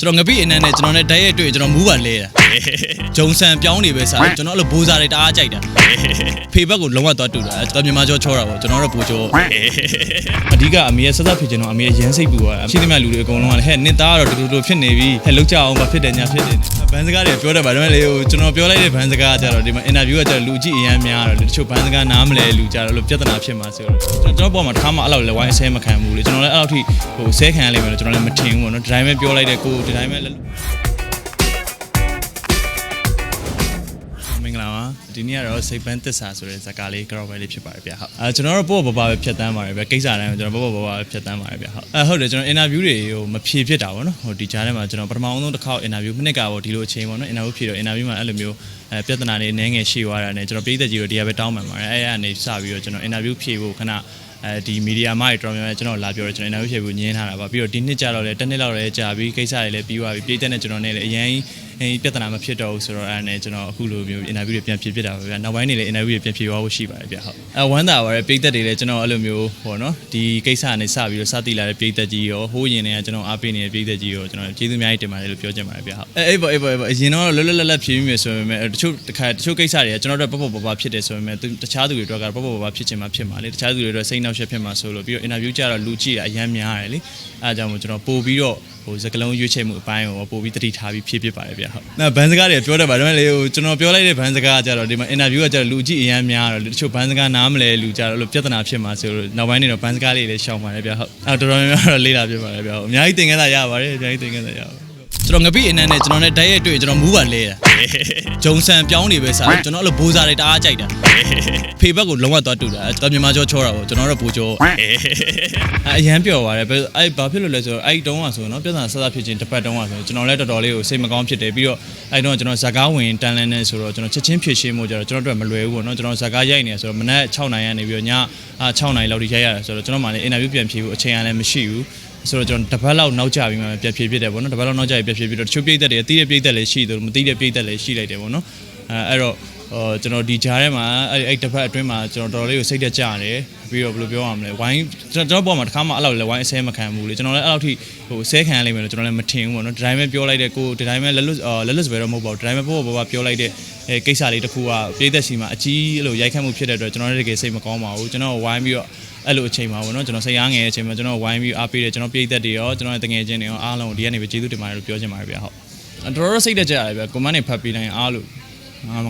ကျွန်တော်ငပိအနန်းနဲ့ကျွန်တော်နဲ့တိုက်ရိုက်တွေ့ကျွန်တော်မူးပါလဲတာဂျုံဆန်ပြောင်းနေပဲစားကျွန်တော်အဲ့လိုဘိုးစားတွေတအားကြိုက်တာဖေဘက်ကိုလုံးဝသွားတူတာတော်မြန်မာကျော်ချောတာပေါ့ကျွန်တော်တော့ဘိုးကျော်အဓိကအမေရဲ့ဆက်ဆက်ဖြစ်ကျွန်တော်အမေရဲ့ရမ်းစိတ်ပူသွားတာရှိသမျှလူတွေအကုန်လုံးကလည်းဟဲ့နစ်သားကတော့တူတူတူဖြစ်နေပြီဟဲ့လောက်ကြအောင်ပါဖြစ်တယ်ညာဖြစ်တယ်ဘန်းစကားတွေပြောတတ်ပါဒါပေမဲ့လေဟိုကျွန်တော်ပြောလိုက်တဲ့ဘန်းစကားကကြတော့ဒီမှာအင်တာဗျူးကကြတော့လူကြည့်အရမ်းများတော့တချို့ဘန်းစကားနားမလဲလူကြတော့လို့ပြဿနာဖြစ်မှာဆိုတော့ကျွန်တော်ပေါ်မှာတစ်ခါမှအဲ့လောက်လဲဝိုင်းအဆဲမခံဘူးလေကျွန်တော်လည်းအဲ့လောက်ထိဟိုဆဲခံရလိမ့်မယ်လို့ကျွန်တော်လည်းမထင်ဘူးပေါ့နော်ဒီတိုင်းပဲပြောလိုက်တဲ့ကိုဒီတိုင်းပဲလက်မင်္ဂလာပါဒီနေ့ကတော့စိတ်ပန်းသစ္စာဆိုတဲ့ဇာတ်ကားလေးကြောက်ပဲလေးဖြစ်ပါတယ်ဗျဟုတ်အဲကျွန်တော်တို့ပေါ့ပေါ့ပါပါပဲဖြတ်တန်းပါတယ်ဗျကိစ္စတိုင်းကိုကျွန်တော်ပေါ့ပေါ့ပါပါပဲဖြတ်တန်းပါတယ်ဗျဟုတ်အဲဟုတ်တယ်ကျွန်တော်အင်တာဗျူးတွေဟိုမဖြေဖြစ်တာပေါ့နော်ဟိုဒီကြားထဲမှာကျွန်တော်ပထမဆုံးတစ်ခေါက်အင်တာဗျူးမနစ်ကပေါ့ဒီလိုအချိန်ပေါ့နော်အင်တာဗျူးဖြေတော့အင်တာဗျူးမှာအဲ့လိုမျိုးအဲပြဿနာတွေအနည်းငယ်ရှိသွားတာနဲ့ကျွန်တော်ပြည်သက်ကြီးတို့ဒီကပဲတောင်းပန်ပါတယ်အဲ့ရကနေစပြီးတော့ကျွန်တော်အင်တာဗျူးဖြေဖို့ခဏ အဲဒီမီဒီယာမတွေတော်တော်များများကျွန်တော်လာပြောတယ်ကျွန်တော်အင်တာဗျူးဖြေဖို့ညင်းထားတာပါပြီးတော့ဒီနှစ်ကျတော့လည်းတစ်နှစ်လောက်လည်းကြာပြီးကိစ္စတွေလည်းပြီးသွားပြီပြည်သက်နဲ့ကျွန်တော်နဲ့လည်းအရင်အဲပြဿနာမဖြစ်တော့ဘူးဆိုတော့အဲ့ဒါနဲ့ကျွန်တော်အခုလိုမျိုးအင်တာဗျူးတွေပြန်ဖြေဖြစ်တာပါဗျာနောက်ပိုင်းနေလည်းအင်တာဗျူးတွေပြန်ဖြေသွားဖို့ရှိပါတယ်ဗျာဟုတ်အဲဝမ်းသာပါတယ်ပြည်သက်တွေလည်းကျွန်တော်အဲ့လိုမျိုးဟောနော်ဒီကိစ္စနဲ့စပြီးတော့စတိလာတဲ့ပြည်သက်ကြီးရောဟိုးရင်တွေကကျွန်တော်အားပေးနေတဲ့ပြည်သက်ကြီးရောကျွန်တော်ကျေးဇူးအများကြီးတင်ပါတယ်လို့ပြောချင်ပါတယ်ဗျာဟုတ်အဲအေးပေါ့အေးပေါ့အေးပေါ့အရင်တော့လွတ်လွတ်လပ်လပ်ဖြေမိမယ်ဆိုပေမဲ့တချို့တစ်ခါတချို့ကိစ္စတွေကကျွန်တော်တို့ပပပပဖြစ်တယ်ဆိုပေမဲ့တခြားသူတွေတော့ကပပပပဖြစ်ချင်မှဖြစ်မှာလေတခြားသူတွေတော့စိတ်နှောက်ယှက်ဖြစ်မှာဆိုလို့ပြီးတော့အင်တာဗျူးကြတော့လူကြည့်တာအများများတယ်လေအဲအကြောင်းမို့ကျွန်တော်ပို့ပြီးတော့ ဟိုစကလုံးရွေးချယ်မှုအပိုင်းကိုပို့ပြီးတတိထားပြီးဖြည့်ဖြစ်ပါတယ်ဗျဟုတ်။နောက်ဘန်းစကားတွေပြောတတ်ပါဒါပေမဲ့လေဟိုကျွန်တော်ပြောလိုက်တဲ့ဘန်းစကားကကြတော့ဒီမှာအင်တာဗျူးကကြတော့လူကြည့်အများများတော့တချို့ဘန်းစကားနားမလဲလူကြတော့လို့ပြဿနာဖြစ်မှာဆိုလို့နောက်ပိုင်းနေတော့ဘန်းစကားလေးလည်းရှောင်ပါတယ်ဗျဟုတ်။အဲတော်တော်များများတော့လေးလာဖြစ်ပါတယ်ဗျဟုတ်။အများကြီးသင်ခန်းစာရပါတယ်အများကြီးသင်ခန်းစာရပါတယ် ကျွန်တော်ငပိအနန်းနဲ့ကျွန်တော်နဲ့တိုက်ရိုက်တွေ့ကျွန်တော်မူးပါလဲတာဂျုံဆန်ပြောင်းနေပဲစားကျွန်တော်အဲ့လိုဘိုးစားတွေတအားကြိုက်တာဖေဘက်ကိုလုံးဝသွားတူတာတော်မြန်မာကျော်ချောတာပေါ့ကျွန်တော်တော့ဘိုးကျော်အရန်ပျော်သွားတယ်အဲ့ဘာဖြစ်လို့လဲဆိုတော့အဲ့တုန်းကဆိုတော့ပြဿနာဆက်ဆက်ဖြစ်ချင်းတစ်ပတ်တုန်းကဆိုကျွန်တော်လည်းတော်တော်လေးကိုစိတ်မကောင်းဖြစ်တယ်ပြီးတော့အဲ့တုန်းကကျွန်တော်ဇာကားဝင်တန်လန်းနေဆိုတော့ကျွန်တော်ချက်ချင်းဖြည့်ရှင်းမှုကြတော့ကျွန်တော်တို့မလွယ်ဘူးပေါ့နော်ကျွန်တော်ဇာကားရိုက်နေဆိုတော့မနက်6နိုင်ရနေပြီးတော့ည6နိုင်လောက်ထိရိုက်ရတယ်ဆိုတော့ကျွန်တော်မှလည်းအင်တာဗျူးပြန်ဖြေဖို့အချိန်အားလည်းမရှိဘူး ဆိုတော့ကျွန်တော်တစ်ပတ်လောက်နောက်ကျပြီးမှပြည့်ဖြည့်ဖြစ်တယ်ပေါ့နော်တစ်ပတ်လောက်နောက်ကျပြီးပြည့်ဖြည့်ပြီးတော့တချို့ပြိသက်တွေအသီးတဲ့ပြိသက်လည်းရှိတယ်မသိတဲ့ပြိသက်လည်းရှိလိုက်တယ်ပေါ့နော်အဲအဲ့တော့ဟိုကျွန်တော်ဒီဂျားထဲမှာအဲ့အဲ့တစ်ပတ်အတွင်းမှာကျွန်တော်တော်တော်လေးကိုစိတ်တက်ကြတယ်ပြီးတော့ဘယ်လိုပြောရမလဲဝိုင်းကျွန်တော်ပေါ်မှာတစ်ခါမှအဲ့လောက်လည်းဝိုင်းအဆဲမခံဘူးလေကျွန်တော်လည်းအဲ့လောက်ထိဟိုဆဲခံရလိမ့်မယ်လို့ကျွန်တော်လည်းမထင်ဘူးပေါ့နော်ဒီတိုင်းပဲပြောလိုက်တဲ့ကိုဒီတိုင်းပဲလက်လွတ်လက်လွတ်စပယ်တော့မဟုတ်ပါဘူးဒီတိုင်းပဲပေါ်ပေါ်ပေါ်ပြောလိုက်တဲ့အဲကိစ္စလေးတစ်ခုကပြိသက်စီမှာအကြီးအဲ့လိုရိုက်ခတ်မှုဖြစ်တဲ့အတွက်ကျွန်တော်လည်းတကယ်စိတ်မကောင်းပါဘူးကျွန်တော်ဝိုင်းပြီးတော့ အဲ့လိုအချိန်မှာပေါ့နော်ကျွန်တော်စိတ်အားငယ်တဲ့အချိန်မှာကျွန်တော်ဝိုင်းပြီးအားပေးတယ်ကျွန်တော်ပြည့်သက်တွေရောကျွန်တော်တငယ်ချင်းတွေရောအားလုံးဒီကနေပဲကျေးဇူးတင်ပါတယ်လို့ပြောချင်ပါတယ်ဗျဟုတ်တော်တော်စိတ်တက်ကြရတယ်ဗျကွန်မန့်တွေဖတ်ပြီးတိုင်းအားလို့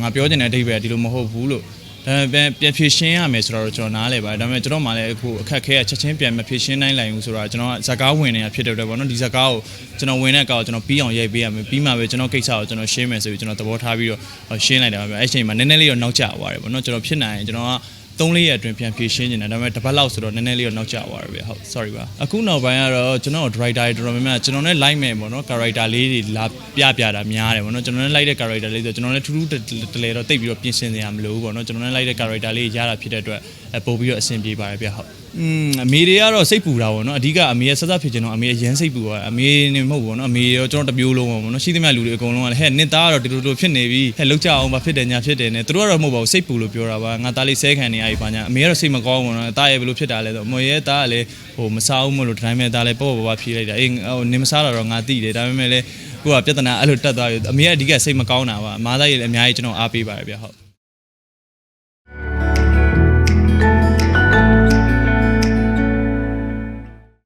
ငါပြောချင်တဲ့အဓိပ္ပာယ်ဒီလိုမဟုတ်ဘူးလို့ဒါပေမဲ့ပြန်ဖြည့်ရှင်းရမယ်ဆိုတော့ကျွန်တော်နားလဲပါတယ်ဒါပေမဲ့ကျွန်တော်မှလည်းအခုအခက်ခဲကချက်ချင်းပြန်မဖြည့်ရှင်းနိုင်လိုက်ဘူးဆိုတော့ကျွန်တော်ကဇကားဝင်နေတာဖြစ်တဲ့အတွက်ပေါ့နော်ဒီဇကားကိုကျွန်တော်ဝင်တဲ့ကောက်ကျွန်တော်ပြီးအောင်ရိုက်ပေးရမယ်ပြီးမှပဲကျွန်တော်ကိစ္စကိုကျွန်တော်ရှင်းမယ်ဆိုပြီးကျွန်တော်သဘောထားပြီးတော့ရှင်းလိုက်တာပါဗျအဲ့ချိန်မှာနည်းနည်းလေးတော့နောက်ကျသွားတယ်ပေါ့နော်ကျွန်တော်ဖြစ်နိုင်ရင်ကျွန်တော်က 3လေးရက်အတွင်းပြန်ဖြည့်ရှင်းနေတာဒါပေမဲ့တစ်ပတ်လောက်ဆိုတော့နည်းနည်းလေးတော့နောက်ကျသွားတယ်ဗျဟုတ် sorry ပါအခုနောက်ပိုင်းကတော့ကျွန်တော် director တွေတော်တော်များများကျွန်တော်နဲ့ like မယ်ပေါ့နော် character လေးတွေလာပြပြတာများတယ်ပေါ့နော်ကျွန်တော်နဲ့ like တဲ့ character လေးဆိုကျွန်တော်နဲ့ထူးထူးတလဲတော့တိတ်ပြီးတော့ပြင်ဆင်နေရမလို့ပေါ့နော်ကျွန်တော်နဲ့ like တဲ့ character လေးရတာဖြစ်တဲ့အတွက် ပို့ပြီးတော့အဆင်ပြေပါတယ်ဗျဟုတ်อืมအမေတွေကတော့စိတ်ပူတာပေါ့နော်အဓိကအမေရဲ့ဆက်ဆက်ဖြစ်ချင်တော့အမေရဲ့ရမ်းစိတ်ပူသွားအမေနေမဟုတ်ဘူးပေါ့နော်အမေရောကျွန်တော်တမျိုးလုံးပေါ့နော်ရှိသမျှလူတွေအကုန်လုံးကလည်းဟဲ့နစ်သားကတော့ဒီလိုလိုဖြစ်နေပြီဟဲ့လောက်ကြအောင်ဘာဖြစ်တယ်ညာဖြစ်တယ်နဲ့သူတို့ကတော့မဟုတ်ပါဘူးစိတ်ပူလို့ပြောတာပါငါသားလေးဆဲခံနေရပြီပါညာအမေကတော့စိတ်မကောင်းဘူးနော်သားရဲ့ဘယ်လိုဖြစ်တာလဲဆိုအမေရဲ့သားကလည်းဟိုမစားဘူးမလို့ဒီတိုင်းမဲ့သားလည်းပေါ့ပေါ့ပါဖြေးလိုက်တာအေးဟိုနေမစားတော့ငါသိတယ်ဒါပေမဲ့လည်းကိုကပြဿနာအဲ့လိုတက်သွားပြီအမေကအဓိကစိတ်မကောင်းတာပါအမားသားရဲ့လည်းအများကြီးကျွန်တော်အားပေးပါတယ်ဗျဟုတ်